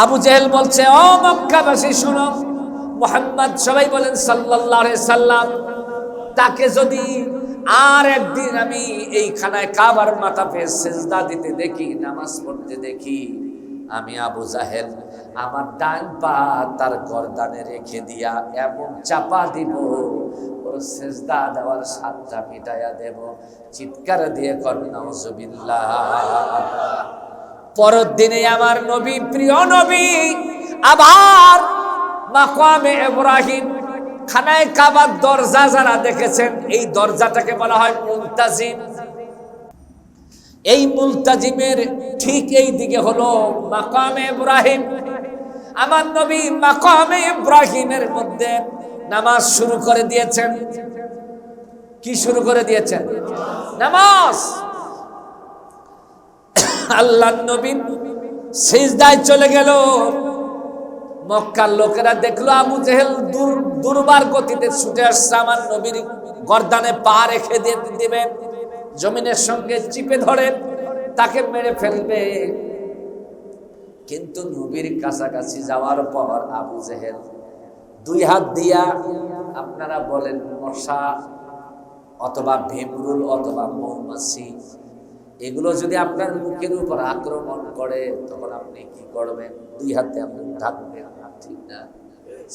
আবু জেহেল বলছে, ও মক্কাবাসী শোনো। মোহাম্মদ সবাই বলেন আলাইহি সাল্লাম, তাকে যদি আর একদিন আমি এইখানায় কাবার মাথা পেয়ে সেজদা দিতে দেখি, নামাজ পড়তে দেখি, আমি আবু জাহেল, আমার ডান পা তার গর্দানে রেখে দিয়া এমন চাপা দিব, ওর সেজদা দেওয়ার সাতটা মিটাইয়া দেব। চিৎকার দিয়ে কর নাউজুবিল্লাহ। পরের দিনে আমার নবী, প্রিয় নবী, আবার মাকামে ইব্রাহিম খানায় কাবার দরজা যারা দেখেছেন, এই দরজাটাকে বলা হয় মুলতাজিম এই মুলতাজিমের ঠিক এই দিকে হলো মাকামে ইব্রাহিম। আমার নবী মাকামে ইব্রাহিমের মধ্যে নামাজ শুরু করে দিয়েছেন। কি শুরু করে দিয়েছেন? নামাজ। আল্লাহ নবী সিজদায় চলে গেল। মক্কার লোকেরা দেখল আবু জেহেল দূর, দুর্বার গতিতে ছুটে আসছে আমার নবীর গর্দানে পা রেখে দিয়ে দিবে। জমিনের সঙ্গে চিপে ধরে তাকে মেরে ফেলবে। কিন্তু নবীর কাছাকাছি যাওয়ার পর আবু জেহেল দুই হাত দিয়া আপনারা বলেন মশা অথবা ভেমরুল অথবা মৌমাছি এগুলো যদি আপনার মুখের উপর আক্রমণ করে, তখন আপনি কি করবেন? দুই হাতে আপনি ঢাকবেন ঠিক না।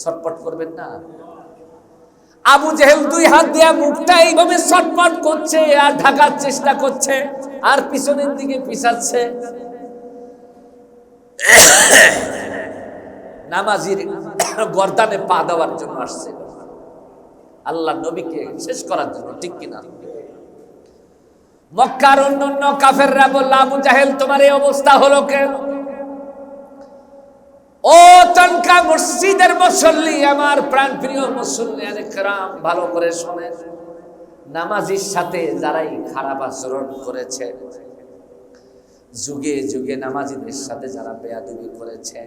ছটপট করবেন না। আবু জেহেল দুই হাত দিয়ে মুখটা এইভাবে ছটপট করছে আর ঢাকার চেষ্টা করছে, আর পিছনের দিকে পিছাচ্ছে। নামাজির গর্দানে পা দেওয়ার জন্য আসছে আল্লাহ নবীকে শেষ করার জন্য, ঠিক কিনা? মক্কার অন্য অন্য কাফেররা বলল, আবু জাহেল, তোমার এই অবস্থা হলো কেন? ও তনকা মসজিদের মুসল্লি, আমার প্রাণ প্রিয় মুসল্লি একরাম ভালো করে শোনেন। নামাজির সাথে যারাই খারাপ আচরণ করেছে, যুগে যুগে নামাজিদের সাথে যারা বেয়াদবি করেছে,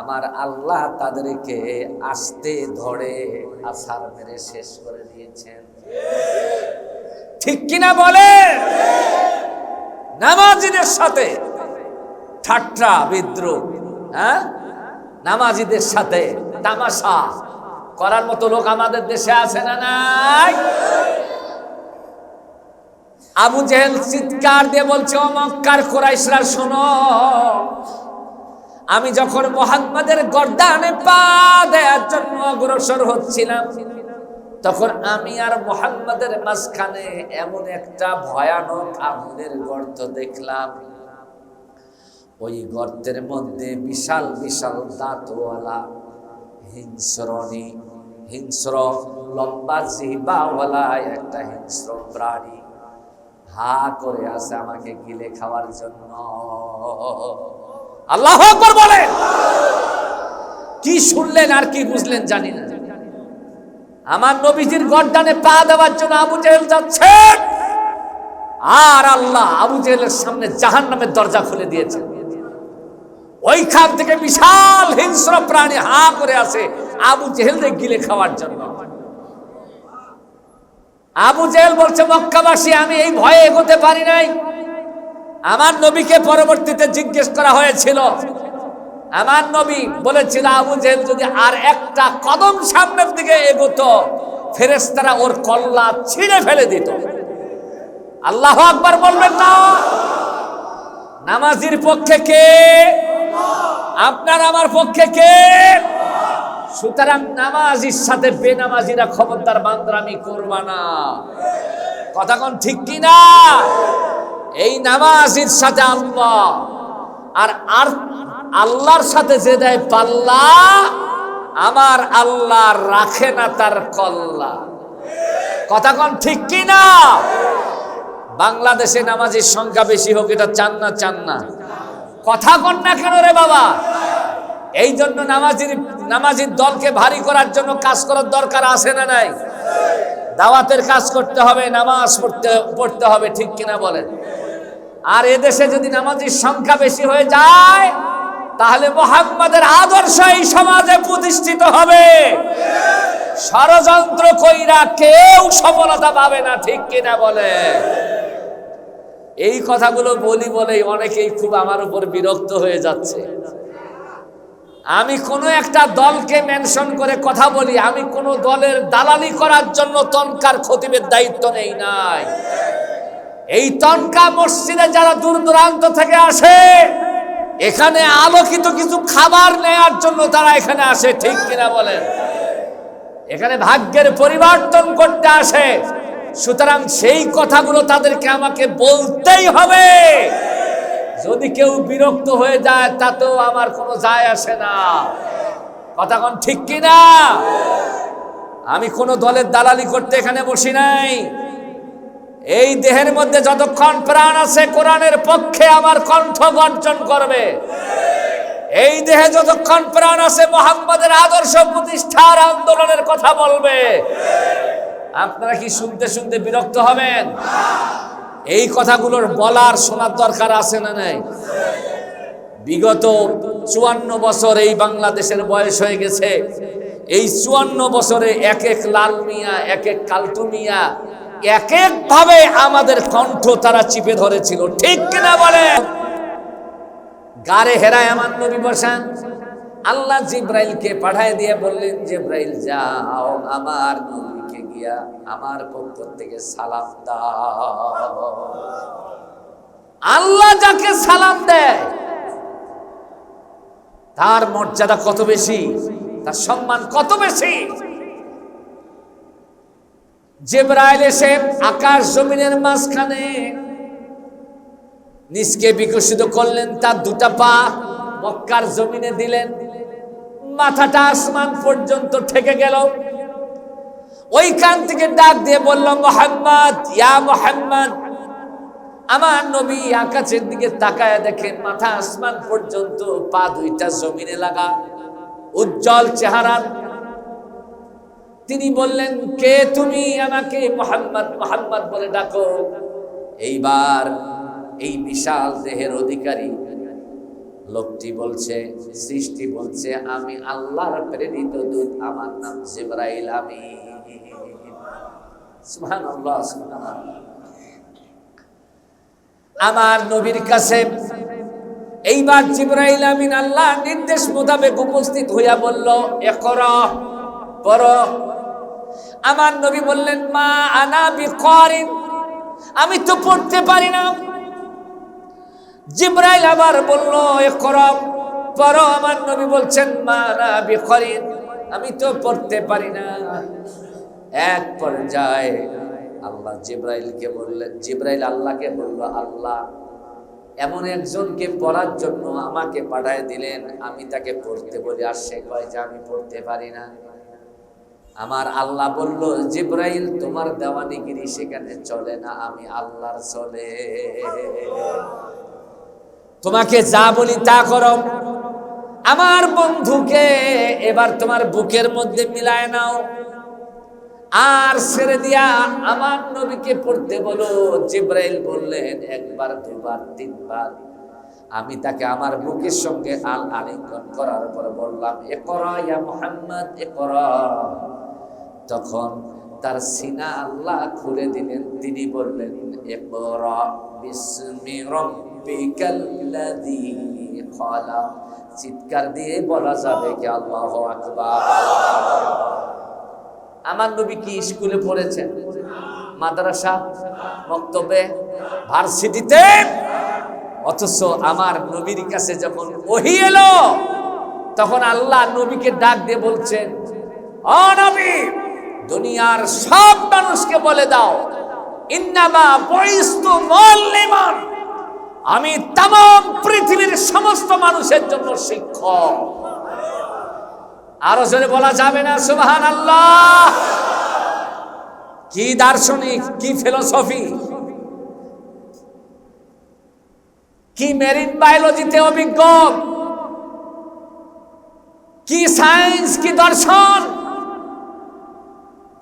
আমার আল্লাহ তাদেরকে আসতে ধরে আসার মেরে শেষ করে দিয়েছেন। ঠিক কিনা বলে? নামাজিদের সাথে। ঠাট্টা বিদ্রোহ হ্যাঁ? নামাজিদের সাথে তামাশা করার মতো লোক আমাদের দেশে আছে না নাই? আবু জেহেল চিৎকার দিয়ে বলছে, ও কোরাইশরা, শোনো। আমি যখন মোহাম্মদের গর্দানে পা দেওয়ার জন্য অগ্রসর হচ্ছিলাম তখন আমি আর মোহাম্মদের মাঝখানে এমন একটা ভয়ানক আগুনের গর্ত দেখলাম। ওই গর্তের মধ্যে বিশাল বিশাল দাঁতওয়ালা হিংস্রণী, হিংস্র লম্বা জিহ্বাওয়ালা একটা হিংস্র প্রাণী হা করে আছে আমাকে গিলে খাওয়ার জন্য। আল্লাহ বলে কি শুনলেন আর কি বুঝলেন জানি না। আমার নবীজির গর্দানে পা দেওয়ার জন্য আবু জেহেল যাচ্ছে। আর আল্লাহ আবু জেহেলের সামনে জাহান নামের দরজা খুলে দিয়েছেন ওইখান থেকে বিশাল হিংস্র প্রাণী হা করে আসে আবু জেহেলকে গিলে খাওয়ার জন্য। আবু জেহেল বলছে, মক্কাবাসী, আমি এই ভয়ে এগোতে পারি নাই। আমার নবীকে পরবর্তীতে জিজ্ঞেস করা হয়েছিল আমার নবী বলেছিল, আবু জেহেল যদি আর একটা কদম সামনের দিকে এগোতো ফেরেস্তারা ওর কল্লা ছিঁড়ে ফেলে দিত। আল্লাহ আকবার বলবেন না। নামাজির পক্ষে কে? আপনার আমার পক্ষে কে? সুতরাং নামাজির সাথে বেনামাজিরা খবরদার বান্দরামি করবা না। কথা কোন ঠিক কি না এই নামাজির সাথে আল্লাহ আর আর আল্লাহর সাথে যে দেয় পাল্লা, আমার আল্লাহ রাখে না তার কল্লা। কথা কোন ঠিক কি না বাংলাদেশে নামাজির সংখ্যা বেশি হোক, এটা চান না চান না। কথা কন না কেন রে বাবা? এই জন্য নামাজির নামাজির দলকে ভারী করার জন্য কাজ করার দরকার আছে না নাই? দাওয়াতের কাজ করতে হবে, নামাজ পড়তে পড়তে হবে, ঠিক কিনা বলেন? আর এদেশে যদি নামাজির সংখ্যা বেশি হয়ে যায় তাহলে মোহাম্মদের আদর্শ এই সমাজে প্রতিষ্ঠিত হবে। ষড়যন্ত্র কইরা কেউ সফলতা পাবে না, ঠিক কিনা বলে? এই কথাগুলো বলি বলেই অনেকেই খুব আমার উপর বিরক্ত হয়ে যাচ্ছে। আমি কোনো একটা দলকে মেনশন করে কথা বলি, আমি কোনো দলের দালালি করার জন্য তনকার খতিবের দায়িত্ব নেই নাই। এই তনকা মসজিদে যারা দূর দূরান্ত থেকে আসে এখানে আলোকিত কিছু খাবার নেয়ার জন্য তারা এখানে আসে, ঠিক কিনা বলেন? এখানে ভাগ্যের পরিবর্তন করতে আসে। সুতরাং সেই কথাগুলো তাদেরকে আমাকে বলতেই হবে। যদি কেউ বিরক্ত হয়ে যায়, তাতেও আমার কোনো যায় আসে না। কথা কোন ঠিক কিনা? আমি কোনো দলের দালালি করতে এখানে বসি নাই। এই দেহের মধ্যে যতক্ষণ প্রাণ আছে, কোরআনের পক্ষে আমার কণ্ঠ গর্জন করবে। এই দেহে যতক্ষণ প্রাণ আছে, মোহাম্মদের আদর্শ প্রতিষ্ঠার আন্দোলনের কথা বলবে। আপনারা কি শুনতে শুনতে বিরক্ত হবেন? এই কথাগুলোর বলার শোনার দরকার আছে না নাই? বিগত চুয়ান্ন বছর এই বাংলাদেশের বয়স হয়ে গেছে। এই চুয়ান্ন বছরে এক এক লাল মিয়া, এক এক কালটু মিয়া এক এক ভাবে আমাদের কণ্ঠ তারা চিপে ধরেছিল। ঠিক কিনা বলে? গারে হেরায় আমার নবী বসান। আল্লাহ জিব্রাইলকে পাঠায় দিয়ে বললেন, জিব্রাইল, যাও আমার নবীকে গিয়া আমার পক্ষ থেকে সালাম দাও। আল্লাহ যাকে সালাম দেয়, তার মর্যাদা কত বেশি, তার সম্মান কত বেশি জেব্রাইল এসে আকাশ জমিনের মাঝখানে নিজকে বিকশিত করলেন, তার দুটা পা মক্কার জমিনে দিলেন। মাথাটা আসমান পর্যন্ত ঠেকে গেল। ওইখান থেকে ডাক দিয়ে বলল, মোহাম্মদ, ইয়া মোহাম্মদ। আমার নবী আকাশের দিকে তাকায় দেখেন, মাথা আসমান পর্যন্ত পা দুইটা জমিনে লাগা। উজ্জ্বল চেহারা তিনি বললেন, কে তুমি আমাকে মোহাম্মদ মোহাম্মদ বলে ডাকো? এইবার এই বিশাল দেহের অধিকারী লোকটি বলছে, সৃষ্টি বলছে, আমি আল্লাহর প্রেরিত দূত, আমার নাম জিব্রাইল আমি আমার নবীর কাছে এইবার জিব্রাইল আমিন আল্লাহ নির্দেশ মোতাবেক উপস্থিত হইয়া বলল একরা পর আমার নবী বললেন, মা আনা বিকরিন। আমি তো পড়তে পারি না। জিব্রাইল আবার বলল একরা পর আমার নবী বলছেন, মা আনা বিকরিন। আমি তো পড়তে পারি না। এক পর্যায়ে আল্লাহ জিব্রাইলকে বললেন, জিব্রাইল আল্লাহকে বলল, আল্লাহ, এমন একজনকে পড়ার জন্য আমাকে পাঠায় দিলেন। আমি তাকে পড়তে বলি, আর সে কয় যে, আমি পড়তে পারি না। আমার আল্লাহ বলল, জিব্রাইল, তোমার দেওয়ানিগিরি সেখানে চলে না, আমি আল্লাহর চলে। তোমাকে যা বলি তা করো। আমার বন্ধুকে এবার তোমার বুকের মধ্যে মিলায় নাও। আর ছেড়ে দিয়া আমার নবীকে পড়তে বলো। জিব্রাইল বললেন, একবার, দুবার, তিনবার। আমি তাকে আমার বুকের সঙ্গে আল আলিঙ্গন করার পর বললাম, এ করা মোহাম্মদ, এ করা। তখন তার সিনা আল্লাহ খুলে দিলেন। তিনি বললেন চিৎকার দিয়ে বলা যাবে কি আল্লাহু আমার নবী কি স্কুলে পড়েছেন? মাদ্রাসা? বক্তব্যে ভার্সিটিতে? অথচ আমার নবীর কাছে যখন ওহি এলো, তখন আল্লাহ নবীকে ডাক দিয়ে বলছেন, ও নবী দুনিয়ার সব মানুষকে বলে দাও আমি তাম পৃথিবীর সমস্ত মানুষের জন্য শিক্ষক। আরও জোরে বলা যাবে না সুবাহান আল্লাহ কি দার্শনিক, কি ফিলোসফি। কি মেরিন বায়োলজিতে অভিজ্ঞ। কি সায়েন্স, কি দর্শন।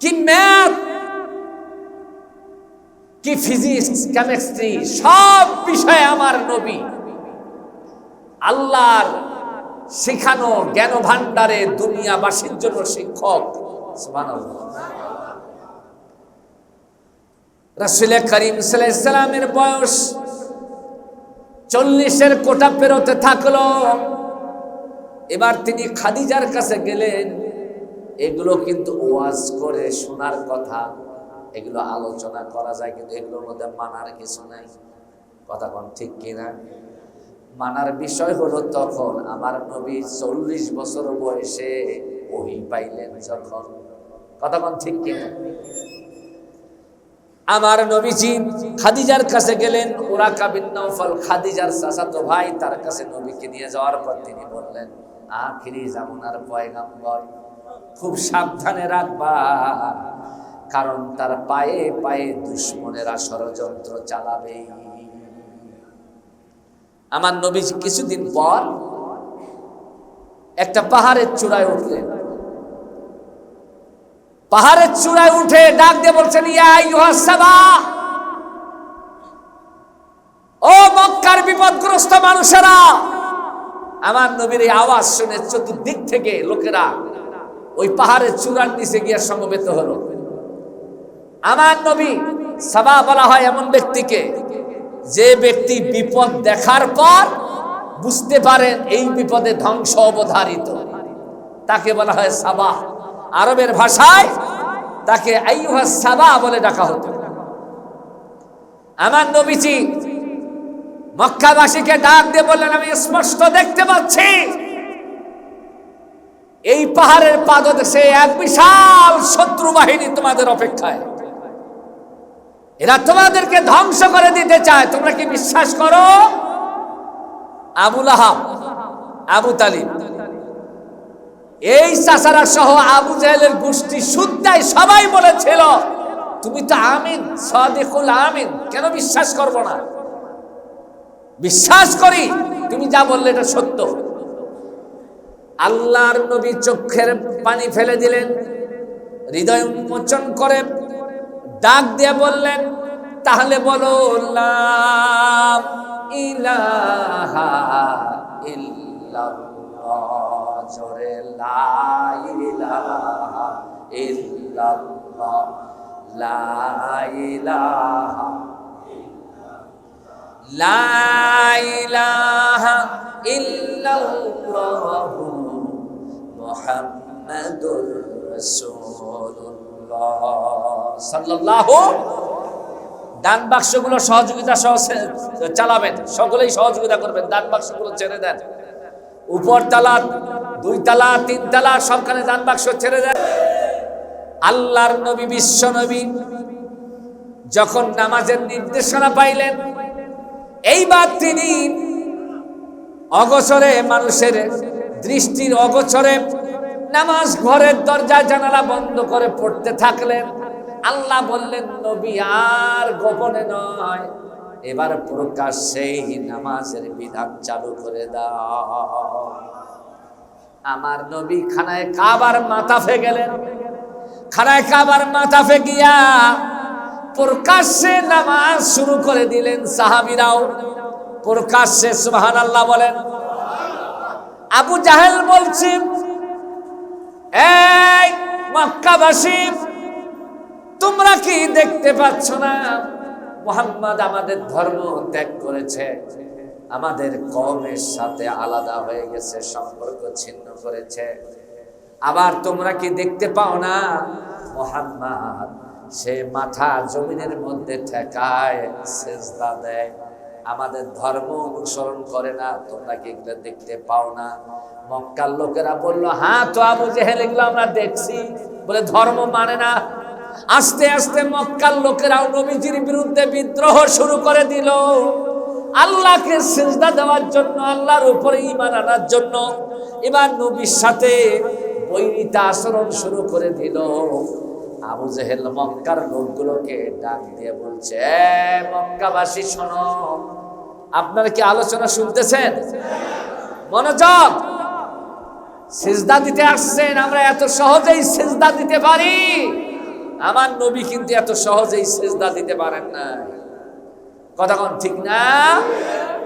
কি ম্যাথ কি ফিজিক্স কেমিস্ট্রি সব বিষয়ে আমার নবী। আল্লাহর শেখানো জ্ঞান ভান্ডারে দুনিয়াবাসীর জন্য শিক্ষক। রাসুল করিম সালামের বয়স চল্লিশের কোটা পেরোতে থাকল। এবার তিনি খাদিজার কাছে গেলেন। এগুলো কিন্তু ওয়াজ করে, শোনার কথা। এগুলো আলোচনা করা যায়, কিন্তু এগুলোর মধ্যে মানার কিছু নাই। কথা কোন ঠিক কিনা? মানার বিষয় হলো তখন আমার নবী চল্লিশ বছর বয়সে ওহি পাইলেন যখন। কথা কোন ঠিক কিনা? আমার নবীজি খাদিজার কাছে গেলেন ওরা কাবিন নৌফল খাদিজার চাচাতো ভাই তার কাছে নবীকে নিয়ে যাওয়ার পর তিনি বললেন, আখিরি জামুনার পয়গাম্বর সাবধানে রাখবা। কারণ তার পায়ে পায়ে দুশ্মনেরা ষড়যন্ত্র চালাবে। আমার নবী কিছুদিন পর একটা পাহাড়ের চূড়ায় উঠলেন। পাহাড়ের চূড়ায় উঠে ডাক দিয়ে বলছেন ও মক্কার বিপদগ্রস্ত মানুষেরা, আমার নবীর এই আওয়াজ শুনে চতুর্দিক থেকে লোকেরা ওই পাহাড়ের চূড়ার নিচে গিয়ে সমবেত হলো। আমার নবী সাবা বলা হয় এমন ব্যক্তিকে, যে ব্যক্তি বিপদ দেখার পর বুঝতে পারেন এই বিপদে ধ্বংস অবধারিত। তাকে বলা হয় সাবা। আরবের ভাষায় তাকে আইয়ুহা সাবা বলে ডাকা হতো। আমার নবীজি মক্কাবাসীকে ডাক দিয়ে বললেন, আমি স্পষ্ট দেখতে পাচ্ছি এই পাহাড়ের পাদদেশে এক বিশাল শত্রু বাহিনী তোমাদের অপেক্ষায়। এরা তোমাদেরকে ধ্বংস করে দিতে চায়। তোমরা কি বিশ্বাস করো? আবুল আহাব আবু তালিব। এই চাচারা সহ আবু জাহেলের গোষ্ঠী শুদ্ধাই সবাই বলেছিল, তুমি তো আমিন, সদেকুল আমিন, কেন বিশ্বাস করব না? বিশ্বাস করি, তুমি যা বললে এটা সত্য। আল্লাহর নবী চক্ষের পানি ফেলে দিলেন, হৃদয় উন্মোচন করে ডাক দিয়ে বললেন, তাহলে বলো ইলাহা লা দান বাক্সগুলো সহযোগিতা সহ চালাবেন, সকলেই সহযোগিতা করবেন, দান বাক্সগুলো ছেড়ে দেন। উপর তালা, দুই তালা, তিন তালা, সবখানে দান বাক্স ছেড়ে দেন। আল্লাহর নবী, বিশ্ব নবী, যখন নামাজের নির্দেশনা পাইলেন, এইবার তিনি অগোচরে মানুষের দৃষ্টির অগোচরে নামাজ ঘরের দরজা জানালা বন্ধ করে পড়তে থাকলেন। আল্লাহ বললেন, নবী, আর গোপনে নয়। এবার প্রকাশ্যেই নামাজের বিধান চালু করে আমার নবী খানায় কাবার মাথা ফে গেলেন। খানায় কাবার মাথা ফে গিয়া প্রকাশ্যে নামাজ শুরু করে দিলেন সাহাবিরাও। প্রকাশ্যে সুবহান আল্লাহ বলেন, আবু জাহেল বলছি এই মক্কাবাসী, তোমরা কি দেখতে পাচ্ছ না? মোহাম্মদ আমাদের ধর্ম ত্যাগ করেছে। আমাদের কমের সাথে আলাদা হয়ে গেছে, সম্পর্ক ছিন্ন করেছে। আবার তোমরা কি দেখতে পাও না? মোহাম্মদ সে মাথা জমিনের মধ্যে ঠেকায়, সেজদা দেয়। আমাদের ধর্ম অনুসরণ করে না তোমরা কি এগুলো দেখতে পাও না? মক্কার লোকেরা বলল হ্যাঁ তো আবু জেহেল এগুলো আমরা দেখছি। বলে ধর্ম মানে না। আস্তে আস্তে মক্কার লোকেরাও নবীজির বিরুদ্ধে বিদ্রোহ শুরু করে দিল। আল্লাহকে সেজদা দেওয়ার জন্য আল্লাহর উপরে ইমান আনার জন্য এবার নবীর সাথে বৈরিতা আচরণ শুরু করে দিল। আবু জেহেল মক্কার লোকগুলোকে ডাক দিয়ে বলছে "এ, মক্কাবাসী শোনো আপনারা কি আলোচনা শুনতেছেন? মনোযোগ! সিজদা দিতে আসছেন, আমরা এত সহজেই সিজদা দিতে পারি। আমার নবী কিন্তু এত সহজেই সিজদা দিতে পারেন না কথা ঠিক না?